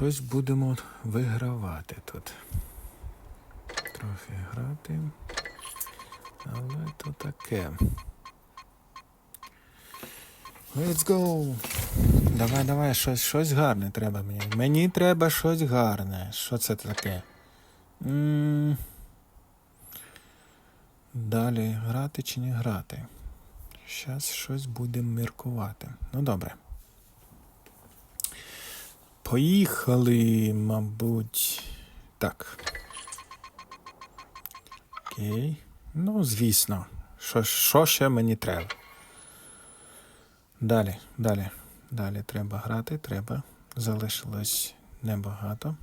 щось будемо вигравати тут. Трохи грати. Але то таке. Let's go. Давай, давай, щось, щось гарне треба мені. Мені треба щось гарне. Що це таке? м Далі грати чи не грати? Зараз щось будемо міркувати. Ну добре. Поїхали, мабуть. Так. Окей. Ну, звісно. Що, що ще мені треба? Далі, далі. Далі треба грати, треба. Залишилось небагато.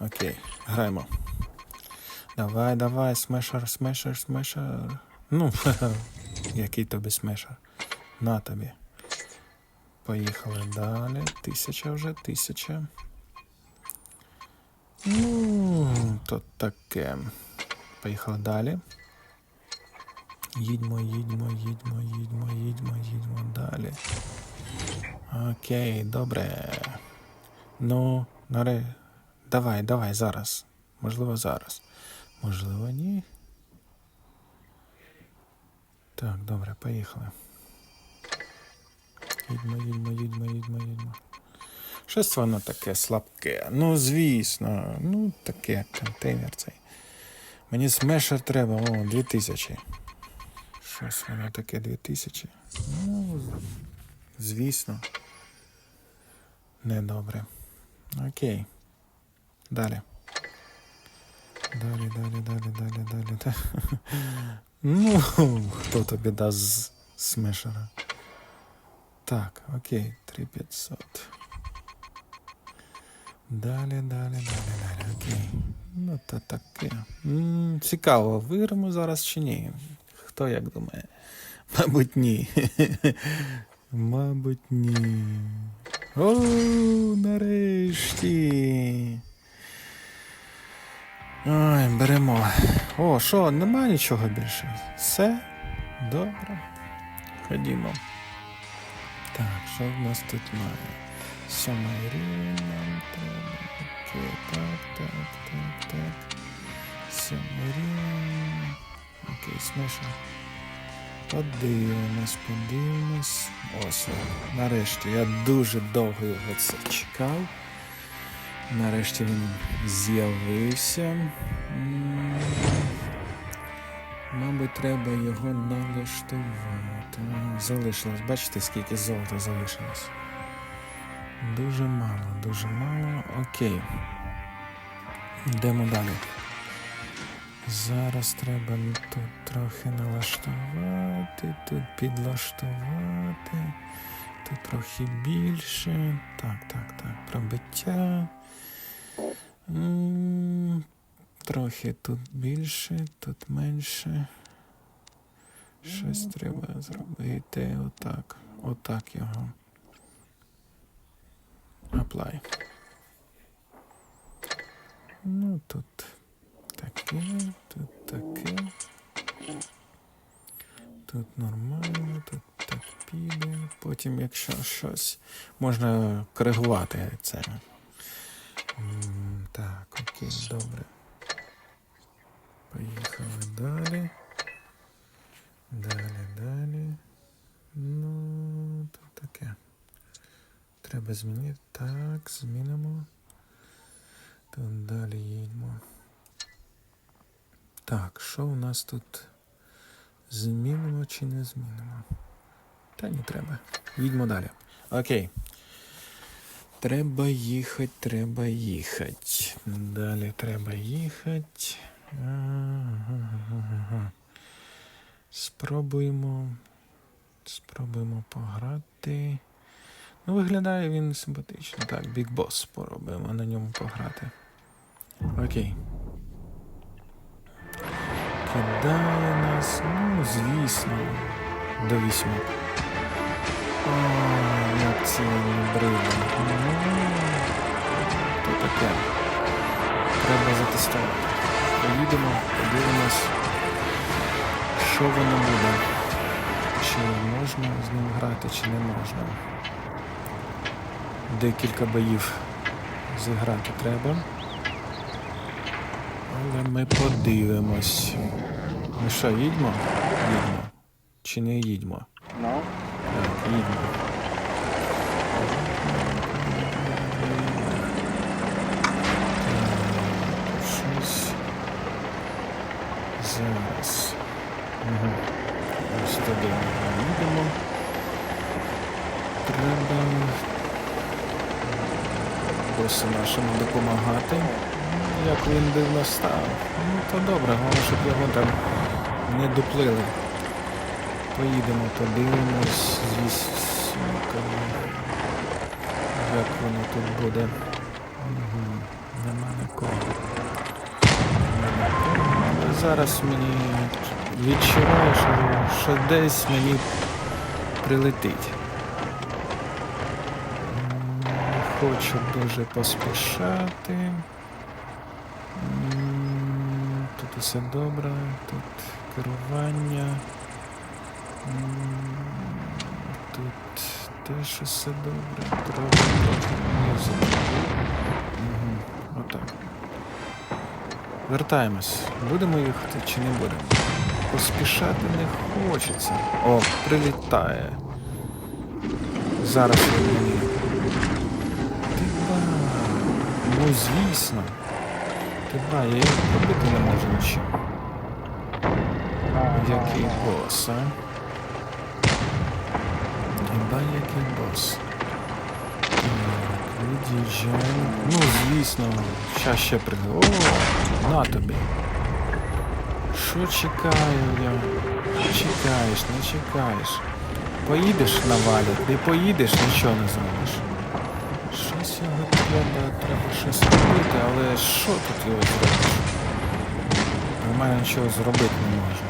Окей, граємо. Давай, давай, смешер, смешер, смешер. Ну, який тобі смешер? На тобі. Поїхали далі. Тисяча вже, тисяча. Ну, то таке. Поїхали далі. Їдьмо, їдьмо, їдьмо, їдьмо, їдьмо, їдьмо далі. Окей, добре. Ну, наре... давай, давай, зараз. Можливо, зараз. Можливо, ні. Так, добре, поїхали. Їдьмо, їдьмо, їдьмо, їдьмо, їдьмо. Щось воно таке слабке. Ну, звісно, ну таке контейнер цей. Мені смешер треба, о, 2000. Щось воно таке 2000. Ну, звісно. Недобре. Окей. Далі. Далі, далі, далі, далі, далі. далі. Ну, хто тобі дасть смешера? Так, окей, 3500. Далі, далі, далі, далі, окей. Ну, то таке. м цікаво, виграємо зараз чи ні? Хто як думає? Мабуть, ні. Мабуть, ні. О, нарешті. Ой, беремо. О, що, нема нічого більше. Все? Добре. Ходімо. Так, що в нас тут має? Сьомий рівень нам треба. Окей, так, так, так, так. Сьомий рівень. Окей, смешно. Подивимось, подивимось. Ось, нарешті. Я дуже довго його це чекав. Нарешті він з'явився. Мабуть, треба його налаштувати. Залишилось. Бачите, скільки золота залишилось? Дуже мало, дуже мало. Окей. Йдемо далі. Зараз треба тут трохи налаштувати, тут підлаштувати, тут трохи більше. Так, так, так. Пробиття. Трохи тут більше, тут менше. Щось треба зробити. Отак. Отак його. Apply. Ну, тут таке, тут таке. Тут нормально, тут так піде. Потім, якщо щось, можна коригувати це. Так, окей, добре. Поїхали далі. Далі, далі. Ну, тут таке. Треба змінити. Так, змінимо. Тут далі їдемо. Так, що у нас тут? Змінимо чи не змінимо? Та не треба. Їдьмо далі. Окей. Треба їхати, треба їхати. Далі треба їхати. Ага. Спробуємо. Спробуємо пограти. Ну, виглядає він симпатично. Так, Big Boss спробуємо на ньому пограти. Окей. Кидає нас, ну, звісно, до вісьми. Ой, як це таке. Треба затестувати. Поїдемо, подивимось, що воно буде. Чи можна з ним грати, чи не можна. Декілька боїв Зіграти треба. Але ми подивимось. Ну що, їдьмо? Їдьмо. Чи не їдьмо? Ну, Так, їдьмо. Босу нашому допомагати. Як він дивно став. Ну то добре, головне, щоб його там не дуплили. Поїдемо, подивимось, звісно, як воно тут буде. Угу. Нема нікого. Але зараз мені відчуваю, що, що десь мені прилетить. М, Не хочу дуже поспішати. Тут усе добре, тут керування. Тут теж усе добре. Трохи трохи. Угу. Отак. Вертаємось. Будемо їхати чи не будемо? Поспішати не хочеться. О, прилітає. Зараз мені. Ти. Ну звісно. Ти ба, я його пробити не можу нічим. Який бос, а? Хіба який бос? Від'їжджаємо. Ну, звісно, щас ще прийде. О, на тобі. Що чекаю я? Чекаєш, не чекаєш. Поїдеш на валік, не поїдеш, нічого не зробиш. Щось його треба, треба щось робити, але що тут його зробиш? Нормально нічого зробити не можна.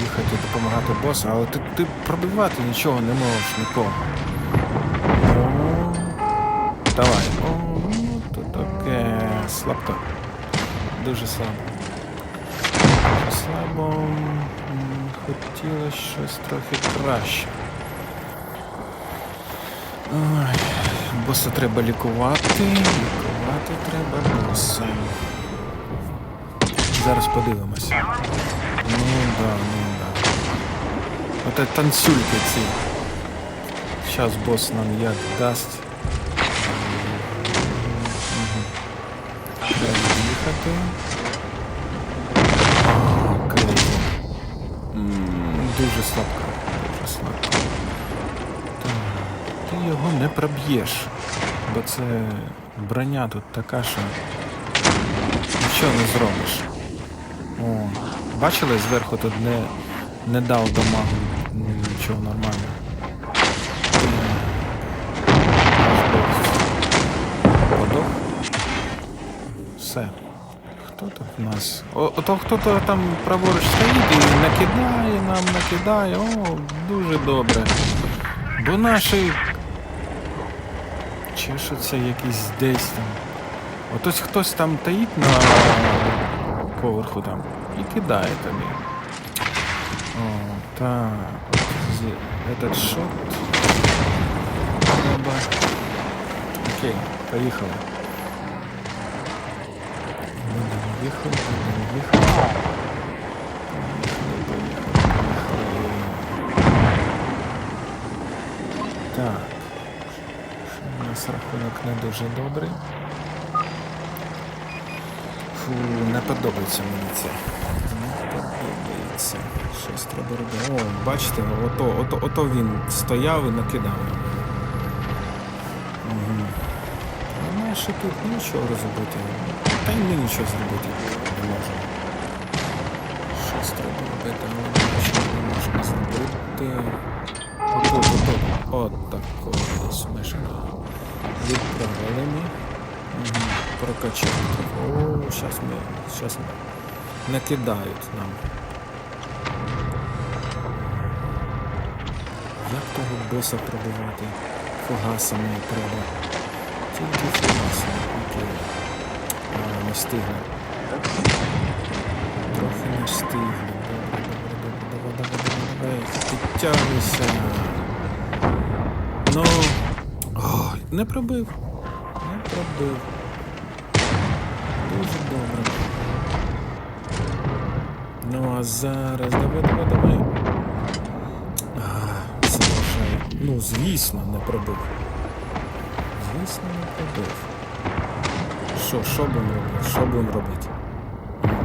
Їхати допомагати босу, але ти, ти пробивати нічого не можеш нікого. Давай. О, ну то таке слабко. Дуже слабо. Слабо. Хотілося щось трохи краще. Ой, боса треба лікувати. Лікувати треба боса. Зараз подивимося. Ну да, ну да. Оте танцюльки ці. Зараз бос нам як дасть. Треба їхати. Дуже слабко. Дуже слабко. Так, Ти його не проб'єш. Бо це броня тут така, що нічого не зробиш. О, бачили зверху тут не, не дав дамагу нічого нормально. Подох. Все. Хто тут у нас? О, ото хто-то там праворуч стоїть і накидає нам, накидає. О, дуже добре. Бо наші чешуться якісь десь там. Отось хтось там таїть на поверху там і кидає тобі. О, так. Этот шот. Треба. Окей, поїхали. Їхати. Поїхали, поїхали, поїхали. Так. Рахунок не дуже добрий. Фу, не подобається мені це. Не подобається. Щось треба робити. О, бачите, ото, ото, ото він стояв і накидав. Угу. Немає ще тут нічого зробити. Та й ми нічого зробити не можемо. Щось треба робити, але ми нічого не можемо зробити. Отут, отут. От такого десь. Відправили. Угу. Прокачали. О, зараз ми, ми накидають нам. Як того боса пробивати? Фугасами треба. Тільки фугасами. Окей. А, не встигли. Трохи не встигли. Добре, добре, добре, давай, давай, давай. Підтягуйся. Ну. Не пробив. Не пробив. Дуже добре. Ну а зараз давай, давай, давай. А, залишай. Ну, звісно, не пробив. Звісно, не пробив. Що, що будемо робити? Що будемо робити?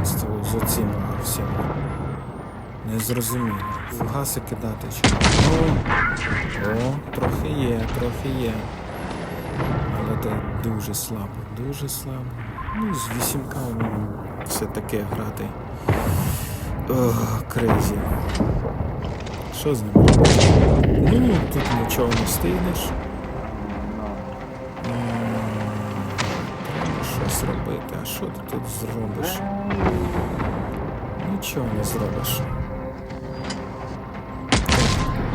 З, цього- з оцим всім. Незрозуміло. Фугаси кидати чи. О, трохи є, трохи є. Це дуже слабо, дуже слабо. Ну, з вісімка ну, все таке грати. Ох, крейзі. Що з ним? Ну, тут нічого не встигнеш. Треба щось робити. А що ти тут зробиш? Нічого не зробиш.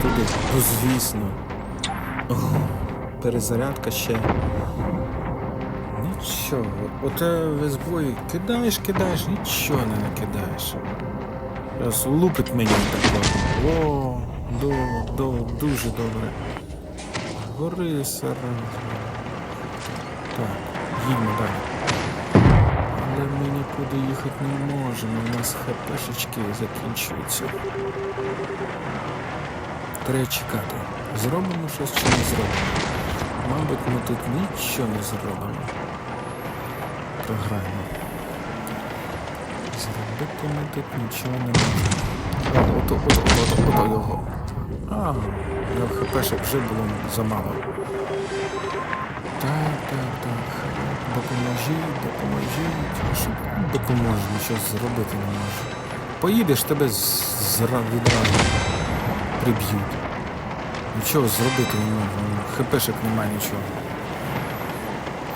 Туди, ну звісно. О, перезарядка ще. Нічого. Оте весь бой кидаєш, кидаєш, нічого не накидаєш. Раз лупить мені тако. О, до, до, дуже добре. Гори сара. Так, їдьмо далі. Але ми нікуди їхати не можемо. У нас хпшечки закінчуються. Треба чекати. Зробимо щось чи не зробимо. Мабуть, ми тут нічого не зробимо. Програємо. Зробити ми тут нічого не можемо. Ото, ото, ото, ото, ото його. А, його хпшек вже було замало. Так, так, так. Допоможіть, допоможіть. Що допоможе, нічого зробити не можу. Поїдеш, тебе відразу приб'ють. Нічого зробити не можна. ХПшек немає нічого.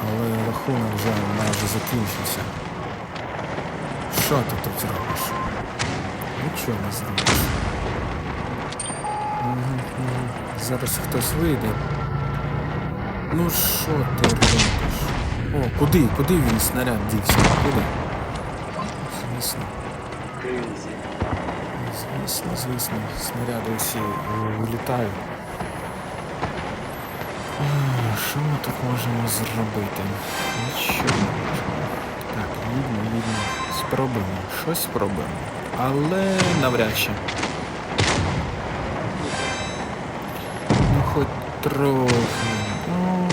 Але рахунок вже майже закінчився. Що ти тут зробиш? Нічого не зробиш. Зараз хтось вийде. Ну що ти робиш? О, куди? Куди він снаряд дівся? Куди? Звісно. Звісно, звісно, снаряди всі вилітають. А, Що ми тут можемо зробити? Нічого не можемо. Так, їдемо, їдемо. Спробуємо. Щось спробуємо. Але навряд чи. Ну хоч трохи. Ну,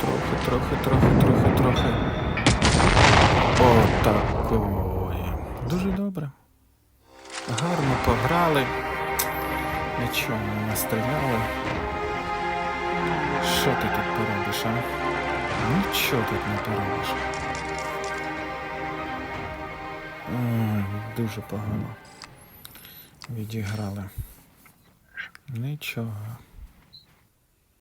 трохи, трохи, трохи, трохи, трохи. Отакої. Дуже добре. Гарно пограли. Нічого не настріляли. Що ти тут поробиш, а? Нічого тут не поробиш. Ой, дуже погано. Відіграли. Нічого.